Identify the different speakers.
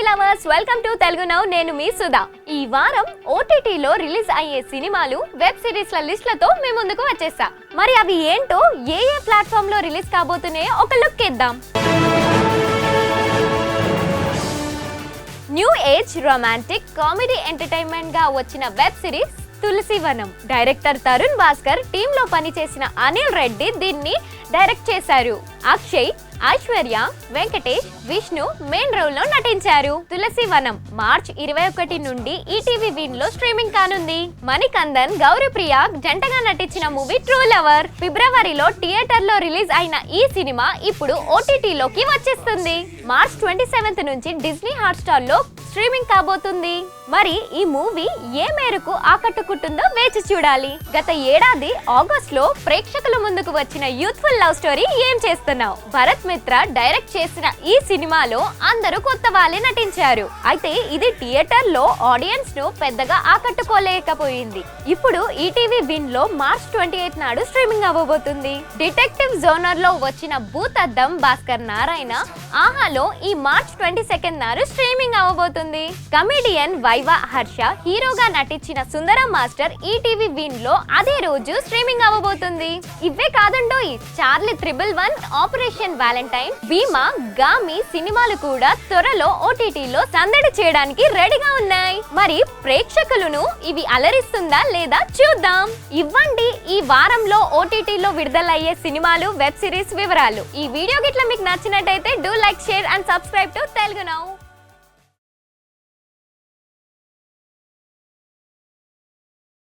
Speaker 1: Viewers welcome to Telugu now నేను మీ సుధా. ఈ వారం ఓటీటీలో రిలీజ్ అయ్యే సినిమాలు వెబ్ సిరీస్ల లిస్ట్లతో మీ ముందుకు వచ్చేసా. మరి అవి ఏంటో ఏ ఏ ప్లాట్ఫామ్లో రిలీజ్ కాబోతున్నాయో ఒక లుక్ ఇద్దాం. న్యూ ఏజ్ రొమాంటిక్ కామెడీ ఎంటర్టైన్మెంట్గా వచ్చిన web series Tulasivanam. Director Tarun Bhaskar టీమ్లో పనిచేసిన అనిల్ రెడ్డి దీన్ని డైరెక్ట్ చేశారు. అక్షయ్ ఐశ్వర్య వెంకటేష్ విష్ణు మెయిన్ రోల్లో నటించారు. తులసివనం మార్చ్ ఇరవై ఒకటి నుండి ఈటీవీ విన్లో స్ట్రీమింగ్ కానుంది. మణికందన్ గౌరీప్రియ జంటగా నటించిన మూవీ ట్రూ లవర్. ఫిబ్రవరిలో థియేటర్లో రిలీజ్ అయిన ఈ సినిమా ఇప్పుడు ఓటీటీలోకి వచ్చేస్తుంది. మార్చ్ ట్వంటీ సెవెంత్ నుంచి డిస్నీ హాట్స్టార్లో స్ట్రీమింగ్ కాబోతుంది. మరి ఈ మూవీ ఏ మేరకు ఆకట్టుకుంటుందో వేచి చూడాలి. గత ఏడాది ఆగస్ట్లో ప్రేక్షకుల ముందుకు వచ్చిన యూత్ఫుల్ లవ్ స్టోరీ ఏం చేస్తున్నావు? భరత్ మిత్ర డైరెక్ట్ చేసిన ఈ సినిమాలో అందరూ కొత్త వాళ్ళే నటించారు. అయితే ఇది థియేటర్లో ఆడియన్స్ను పెద్దగా ఆకట్టుకోలేకపోయింది. ఇప్పుడు ఈటీవీ విన్లో మార్చ్ ట్వంటీ ఎయిత్ నాడు స్ట్రీమింగ్ అవ్వబోతుంది. డిటెక్టివ్ జోనర్లో వచ్చిన భూతద్దం భాస్కర్ నారాయణ ఆహాలో ఈ మార్చ్ ట్వంటీ సెకండ్ నాడు స్ట్రీమింగ్ అవ్వబోతుంది. కమెడియన్ వైవా హర్ష హీరోగా నటించిన సుందరం మాస్టర్ ఈటీవీ విన్లో అదే రోజు స్ట్రీమింగ్ అవ్వబోతుంది. ఇవే కాదండోయ్ Charlie triple one operation valentine Bhimaa Gaami సినిమాలు కూడా త్వరలో ఓటీటీలో సందడి చేయడానికి రెడీగా ఉన్నాయి. మరి ప్రేక్షకులను ఇవి అలరిస్తుందా లేదా చూద్దాం. ఇవ్వండి ఈ వారంలో ఓటీటీలో విడుదలయ్యే సినిమాలు వెబ్ సిరీస్ వివరాలు. ఈ వీడియో గిట్ల మీకు నచ్చినట్టయితే do like share and subscribe to Telugu now.